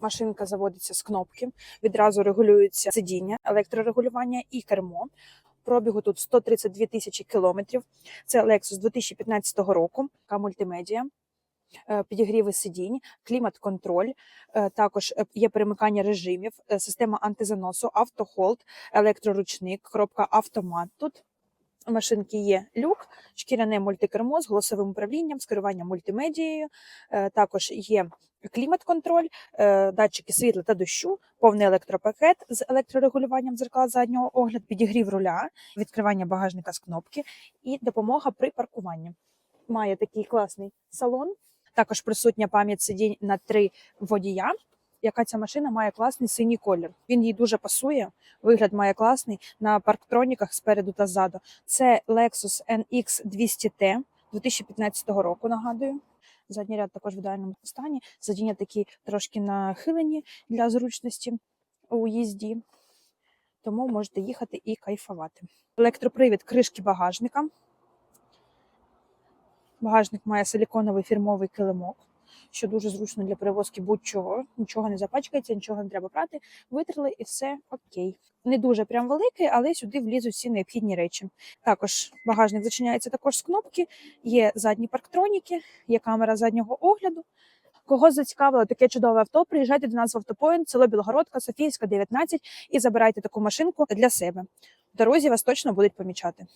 Машинка заводиться з кнопки, відразу регулюється сидіння, електрорегулювання і кермо. Пробігу тут 132 тисячі кілометрів. Це Lexus 2015 року, така мультимедіа, е, підігріви сидінь, клімат-контроль. е, Також е, є перемикання режимів, система антизаносу, автохолд, електроручник, коробка автомат. Тут машинки є люк, шкіряне мультикермо з голосовим управлінням, з керуванням мультимедією. Е, Також є клімат-контроль, е, датчики світла та дощу, повний електропакет з електрорегулюванням дзеркал заднього огляд, підігрів руля, відкривання багажника з кнопки і допомога при паркуванні. Має такий класний салон. Також присутня пам'ять сидінь на три водія. Яка ця машина має класний синій колір. Він їй дуже пасує. Вигляд має класний на парктроніках спереду та ззаду. Це Lexus NX 200T 2015 року. Нагадую. Задній ряд також в ідеальному стані. Сидіння такі трошки нахилені для зручності у їзді. Тому можете їхати і кайфувати. Електропривід кришки багажника. Багажник має силіконовий фірмовий килимок, що дуже зручно для перевозки будь-чого. Нічого не запачкається, нічого не треба прати. Витрили і все окей. Не дуже прям великий, але сюди влізуть всі необхідні речі. Також багажник зачиняється також з кнопки, є задні парктроніки, є камера заднього огляду. Кого зацікавило таке чудове авто, приїжджайте до нас в автопоінт, село Білогородка, Софійська, 19 і забирайте таку машинку для себе. В дорозі вас точно будуть помічати.